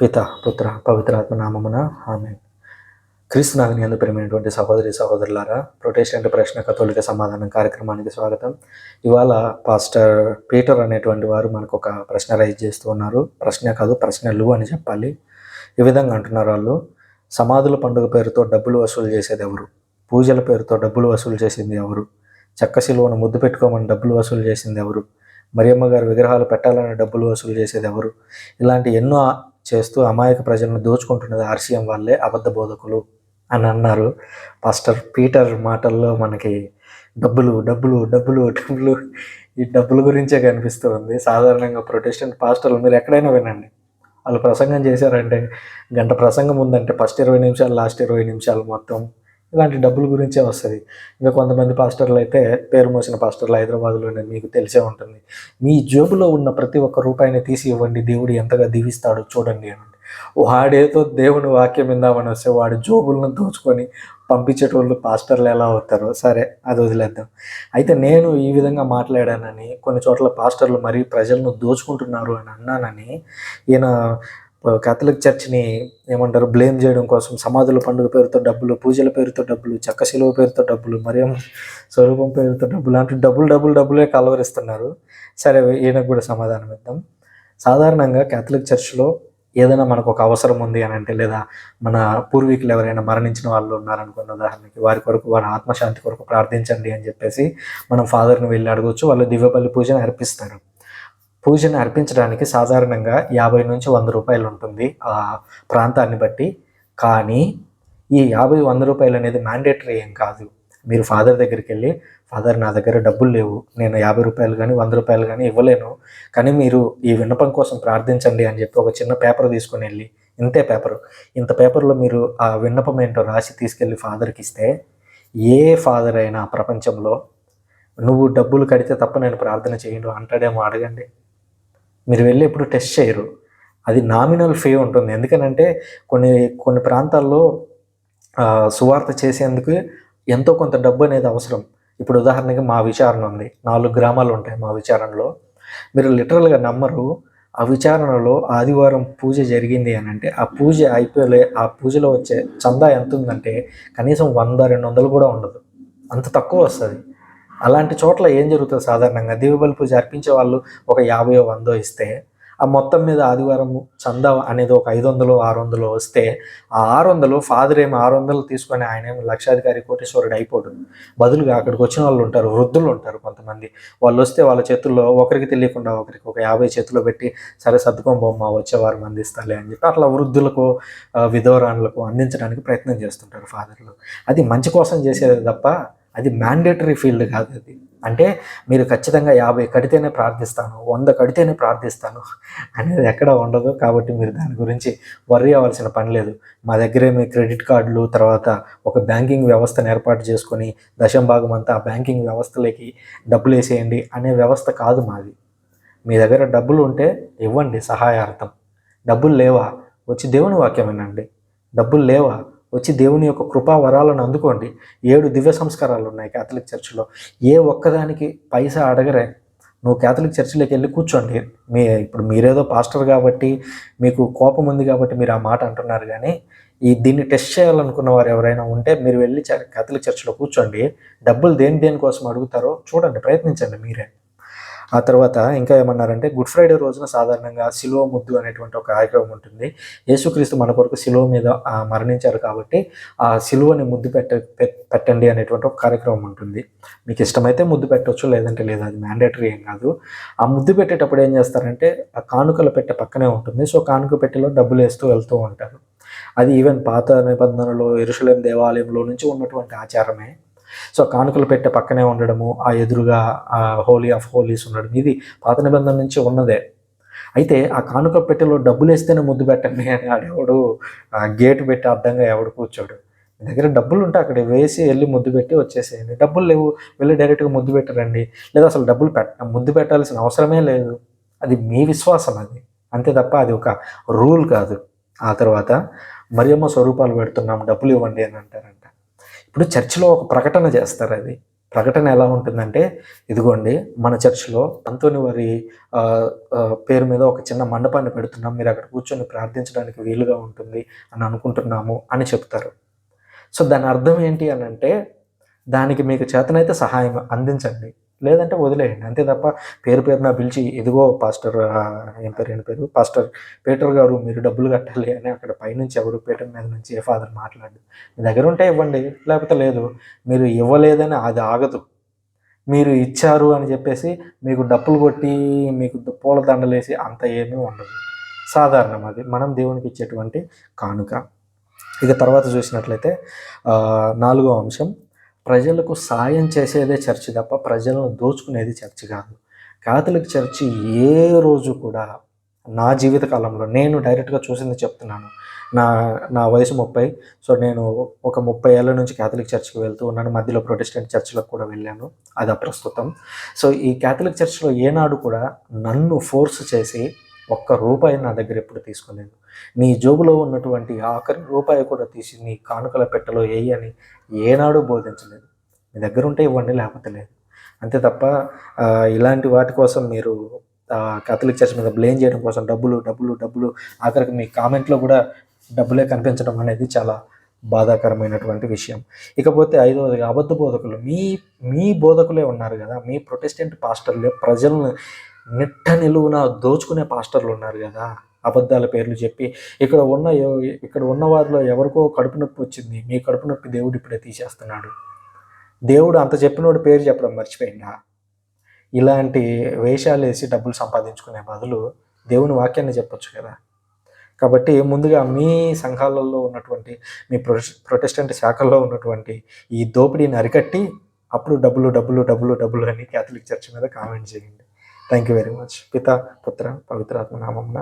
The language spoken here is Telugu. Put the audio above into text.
పిత పుత్ర పవిత్రాత్మ నామమున ఆమె క్రీస్తు నాగని అందు ప్రేమైనటువంటి సహోదరి సహోదరులారా ప్రొటెస్టెంట్ ప్రశ్న కథోలిక సమాధానం కార్యక్రమానికి స్వాగతం. ఇవాళ పాస్టర్ పీటర్ అనేటువంటి వారు మనకు ఒక ప్రశ్న రైజ్ చేస్తూ ఉన్నారు. ప్రశ్న కాదు ప్రశ్నలు అని చెప్పాలి. ఈ విధంగా అంటున్నారు వాళ్ళు. సమాధుల పండుగ పేరుతో డబ్బులు వసూలు చేసేది ఎవరు? పూజల పేరుతో డబ్బులు వసూలు చేసింది ఎవరు? చెక్క శిలువను ముద్దు పెట్టుకోమని డబ్బులు వసూలు చేసింది ఎవరు? మరియమ్మ గారు విగ్రహాలు పెట్టాలని డబ్బులు వసూలు చేసేది ఎవరు? ఇలాంటి ఎన్నో చేస్తూ అమాయక ప్రజలను దోచుకుంటున్నది ఆర్సీఎం వాళ్ళే అబద్ధ బోధకులు అని అన్నారు. పాస్టర్ పీటర్ మాటల్లో మనకి డబ్బులు డబ్బులు డబ్బులు డబ్బులు ఈ డబ్బుల గురించే కనిపిస్తూ ఉంది సాధారణంగా ప్రొటెస్టెంట్ పాస్టర్లు మీరు ఎక్కడైనా వినండి. వాళ్ళు ప్రసంగం చేశారంటే గంట ప్రసంగం ఉందంటే ఫస్ట్ ఇరవై నిమిషాలు లాస్ట్ ఇరవై నిమిషాలు మొత్తం ఇలాంటి డబ్బుల గురించే వస్తుంది. ఇంకా కొంతమంది పాస్టర్లు అయితే పేరు మోసిన పాస్టర్లు హైదరాబాద్లోనే మీకు తెలిసే ఉంటుంది. మీ జేబులో ఉన్న ప్రతి ఒక్క రూపాయిని తీసి ఇవ్వండి. దేవుడు ఎంతగా దీవిస్తాడో చూడండి అని. వాడేదో దేవుని వాక్యం విందామని వస్తే వాడు జోబులను దోచుకొని పంపించేటోళ్ళు పాస్టర్లు ఎలా అవుతారో సరే అది వదిలేద్దాం. అయితే నేను ఈ విధంగా మాట్లాడానని కొన్ని చోట్ల పాస్టర్లు మరీ ప్రజలను దోచుకుంటున్నారు అని అన్నానని ఈయన కేథలిక్ చర్చ్ని ఏమంటారు బ్లేమ్ చేయడం కోసం సమాధుల పండుగ పేరుతో డబ్బులు పూజల పేరుతో డబ్బులు చెక్క శిలువ పేరుతో డబ్బులు మరియు స్వరూపం పేరుతో డబ్బులు అంటే డబ్బులు డబ్బులు డబ్బులే కలవరిస్తున్నారు. సరే ఈయనకు కూడా సమాధానం ఇద్దాం. సాధారణంగా కేథలిక్ చర్చ్లో ఏదైనా మనకు ఒక అవసరం ఉంది అని అంటే లేదా మన పూర్వీకులు ఎవరైనా మరణించిన వాళ్ళు ఉన్నారనుకున్న ఉదాహరణకి వారి కొరకు వారి ఆత్మశాంతి కొరకు ప్రార్థించండి అని చెప్పేసి మనం ఫాదర్ని వెళ్ళి అడగవచ్చు వాళ్ళు దివ్యపల్లి పూజను అర్పిస్తారు. పూజను అర్పించడానికి సాధారణంగా యాభై నుంచి వంద రూపాయలు ఉంటుంది ఆ ప్రాంతాన్ని బట్టి. కానీ ఈ యాభై వంద రూపాయలు అనేది మ్యాండేటరీ ఏం కాదు. మీరు ఫాదర్ దగ్గరికి వెళ్ళి ఫాదర్ నా దగ్గర డబ్బులు లేవు. నేను యాభై రూపాయలు కానీ వంద రూపాయలు కానీ ఇవ్వలేను. కానీ మీరు ఈ విన్నపం కోసం ప్రార్థించండి అని చెప్పి ఒక చిన్న పేపర్ తీసుకొని వెళ్ళి ఇంతే పేపర్. ఇంత పేపర్లో మీరు ఆ విన్నపం ఏంటో రాసి తీసుకెళ్ళి ఫాదర్కి ఇస్తే ఏ ఫాదర్ అయినా ప్రపంచంలో నువ్వు డబ్బులు కడితే తప్ప నేను ప్రార్థన చేయను అంటాడేమో అడగండి. మీరు వెళ్ళి ఎప్పుడు టెస్ట్ చేయరు. అది నామినల్ ఫీ ఉంటుంది. ఎందుకనంటే కొన్ని కొన్ని ప్రాంతాల్లో సువార్త చేసేందుకు ఎంతో కొంత డబ్బు అనేది అవసరం. ఇప్పుడు ఉదాహరణకి మా విచారణ ఉంది. నాలుగు గ్రామాలు ఉంటాయి మా విచారణలో. మీరు లిటరల్గా నమ్మరు ఆ విచారణలో ఆదివారం పూజ జరిగింది అని అంటే ఆ పూజ అయిపోలే ఆ పూజలో వచ్చే చందా ఎంత ఉందంటే కనీసం వంద రెండు వందలు కూడా ఉండదు. అంత తక్కువ వస్తుంది. అలాంటి చోట్ల ఏం జరుగుతుంది సాధారణంగా? దివ్యబలి పూజ అర్పించే వాళ్ళు ఒక యాభై వందో ఇస్తే ఆ మొత్తం మీద ఆదివారం చందా అనేది ఒక ఐదు వందలు ఆరు వందలు వస్తే ఆ ఆరు వందలు ఫాదర్ ఏమి ఆరు వందలు తీసుకొని ఆయన ఏమి లక్షాధికారి కోటేశ్వరుడు అయిపోడు. బదులుగా అక్కడికి వచ్చిన వాళ్ళు ఉంటారు వృద్ధులు ఉంటారు కొంతమంది. వాళ్ళు వస్తే వాళ్ళ చేతుల్లో ఒకరికి తెలియకుండా ఒకరికి ఒక యాభై చేతుల్లో పెట్టి సరే సర్దుకొని బొమ్మ వచ్చేవారు అందిస్తాలే అని చెప్పి అట్లా వృద్ధులకు విధవరాణులకు అందించడానికి ప్రయత్నం చేస్తుంటారు ఫాదర్లు. అది మంచి కోసం చేసేది తప్ప అది మ్యాండేటరీ ఫీల్డ్ కాదు అది. అంటే మీరు ఖచ్చితంగా యాభై కడితేనే ప్రార్థిస్తాను వంద కడితేనే ప్రార్థిస్తాను అనేది ఎక్కడ ఉండదు. కాబట్టి మీరు దాని గురించి వర్రీ అవ్వాల్సిన పని లేదు. మా దగ్గరే మీ క్రెడిట్ కార్డులు తర్వాత ఒక బ్యాంకింగ్ వ్యవస్థను ఏర్పాటు చేసుకొని దశంభాగం అంతా ఆ బ్యాంకింగ్ వ్యవస్థలోకి డబ్బులు వేసేయండి అనే వ్యవస్థ కాదు మాది. మీ దగ్గర డబ్బులు ఉంటే ఇవ్వండి సహాయార్థం. డబ్బులు లేవా? వచ్చి దేవుని వాక్యం వినండి. డబ్బులు లేవా? వచ్చి దేవుని యొక్క కృపా వరాలను అందుకోండి. ఏడు దివ్య సంస్కారాలు ఉన్నాయి కేథలిక్ చర్చిలో. ఏ ఒక్కదానికి పైసా అడగరే. నువ్వు కేథలిక్ చర్చిలోకి వెళ్ళి కూర్చోండి. మీ ఇప్పుడు మీరేదో పాస్టర్ కాబట్టి మీకు కోపం ఉంది కాబట్టి మీరు ఆ మాట అంటున్నారు కానీ ఈ దీన్ని టెస్ట్ చేయాలనుకున్న వారు ఎవరైనా ఉంటే మీరు వెళ్ళి కేథలిక్ చర్చిలో కూర్చోండి. డబ్బులు దేని దేనికోసం అడుగుతారో చూడండి ప్రయత్నించండి మీరే. ఆ తర్వాత ఇంకా ఏమన్నారంటే గుడ్ ఫ్రైడే రోజున సాధారణంగా సిలువ ముద్దు అనేటువంటి ఒక కార్యక్రమం ఉంటుంది. యేసుక్రీస్తు మన కొరకు సిలువ మీద మరణించారు కాబట్టి ఆ సిలువని ముద్దు పెట్ట పెట్టండి అనేటువంటి ఒక కార్యక్రమం ఉంటుంది. మీకు ఇష్టమైతే ముద్దు పెట్టవచ్చు లేదంటే లేదు అది మ్యాండేటరీ ఏం కాదు. ఆ ముద్దు పెట్టేటప్పుడు ఏం చేస్తారంటే ఆ కానుకల పెట్టె పక్కనే ఉంటుంది. సో కానుక పెట్టెలో డబ్బులు వేస్తూ వెళ్తూ ఉంటారు. అది ఈవెన్ పాత నిబంధనలో ఇరుషులేం దేవాలయంలో నుంచి ఉన్నటువంటి ఆచారమే. సో కానుకలు పెట్టే పక్కనే ఉండడము ఆ ఎదురుగా ఆ హోలీ ఆఫ్ హోలీస్ ఉండడం ఇది పాత నిబంధన నుంచి ఉన్నదే. అయితే ఆ కానుక పెట్టెలో డబ్బులు వేస్తేనే ముద్దు పెట్టండి అని ఆడెవడు గేటు పెట్టి అడ్డంగా ఎవడు కూర్చోడు. దగ్గర డబ్బులు ఉంటే అక్కడ వేసి వెళ్ళి ముద్దు పెట్టి వచ్చేసేయండి. డబ్బులు లేవు వెళ్ళి డైరెక్ట్గా ముద్దు పెట్టరండి. లేదా అసలు డబ్బులు పెట్ట ముద్దు పెట్టాల్సిన అవసరమే లేదు. అది మీ విశ్వాసం అది. అంతే తప్ప అది ఒక రూల్ కాదు. ఆ తర్వాత మరియమ్మ స్వరూపాలు పెడుతున్నాం డబ్బులు ఇవ్వండి అని అంటారు. ఇప్పుడు చర్చిలో ఒక ప్రకటన చేస్తారు అది. ప్రకటన ఎలా ఉంటుందంటే ఇదిగోండి మన చర్చిలో అంతోని వారి పేరు మీద ఒక చిన్న మండపాన్ని పెడుతున్నాం. మీరు అక్కడ కూర్చొని ప్రార్థించడానికి వీలుగా ఉంటుంది అని అనుకుంటున్నాము అని చెప్తారు. సో దాని అర్థం ఏంటి అని అంటే దానికి మీకు చేతనైతే సహాయం అందించండి. లేదంటే వదిలేయండి. అంతే తప్ప పేరు పేరున పిలిచి ఇదిగో పాస్టర్ ఏం పేరు ఏం పేరు? పాస్టర్ పీటర్ గారు మీరు డబ్బులు కట్టాలి అని అక్కడ పైనుంచి ఎవరు పీటర్ మీద నుంచి ఏ ఫాదర్ మాట్లాడు మీ దగ్గర ఉంటే ఇవ్వండి లేకపోతే లేదు. మీరు ఇవ్వలేదని అది ఆగదు. మీరు ఇచ్చారు అని చెప్పేసి మీకు డప్పులు కొట్టి మీకు పూల దండలేసి అంత ఏమీ ఉండదు. సాధారణం అది. మనం దేవునికి ఇచ్చేటువంటి కానుక. ఇక తర్వాత చూసినట్లయితే నాలుగో అంశం. ప్రజలకు సాయం చేసేదే చర్చి తప్ప ప్రజలను దోచుకునేది చర్చి కాదు. కాథలిక్ చర్చి ఏ రోజు కూడా నా జీవిత కాలంలో నేను డైరెక్ట్గా చూసింది చెప్తున్నాను. నా నా వయసు ముప్పై. సో నేను ఒక ముప్పై ఏళ్ళ నుంచి క్యాథలిక్ చర్చ్కి వెళ్తూ ఉన్నాను. మధ్యలో ప్రొటెస్టెంట్ చర్చ్లకు కూడా వెళ్ళాను. అది అప్రస్తుతం. సో ఈ క్యాథలిక్ చర్చ్లో ఏనాడు కూడా నన్ను ఫోర్స్ చేసి ఒక్క రూపాయి నా దగ్గర ఎప్పుడు తీసుకోలేదు. నీ జోబులో ఉన్నటువంటి ఆఖరి రూపాయి కూడా తీసి నీ కానుకల పెట్టెలో వేయని ఏనాడు బోధించలేదు. మీ దగ్గర ఉంటే ఇవ్వండి లేకపోతే లేదు. అంతే తప్ప ఇలాంటి వాటి కోసం మీరు కథలిక్ చర్చ్ మీద బ్లేమ్ చేయడం కోసం డబ్బులు డబ్బులు డబ్బులు ఆఖరికి మీ కామెంట్లో కూడా డబ్బులే కనిపించడం అనేది చాలా బాధాకరమైనటువంటి విషయం. ఇకపోతే ఐదవది అబద్ధ బోధకులు. మీ మీ బోధకులే ఉన్నారు కదా మీ ప్రొటెస్టెంట్ పాస్టర్లే ప్రజలను నిట్ట నిలువున దోచుకునే పాస్టర్లు ఉన్నారు కదా. అబద్ధాల పేర్లు చెప్పి ఇక్కడ ఉన్న ఇక్కడ ఉన్న వారిలో ఎవరికో కడుపు నొప్పి వచ్చింది. మీ కడుపు నొప్పి దేవుడు ఇప్పుడే తీసేస్తున్నాడు. దేవుడు అంత చెప్పినోడు పేరు చెప్పడం మర్చిపోయిందా? ఇలాంటి వేషాలు వేసి డబ్బులు సంపాదించుకునే బదులు దేవుని వాక్యాన్ని చెప్పొచ్చు కదా. కాబట్టి ముందుగా మీ సంఘాలలో ఉన్నటువంటి మీ ప్రొ ప్రొటెస్టెంట్ శాఖల్లో ఉన్నటువంటి ఈ దోపిడీని అరికట్టి అప్పుడు డబ్బులు డబ్బులు డబ్బులు డబ్బులు అని క్యాథలిక్ చర్చ్ మీద కామెంట్ చేయండి. థ్యాంక్ యూ వెరీ మచ్ పిత పుత్ర పవిత్రాత్మ నామమున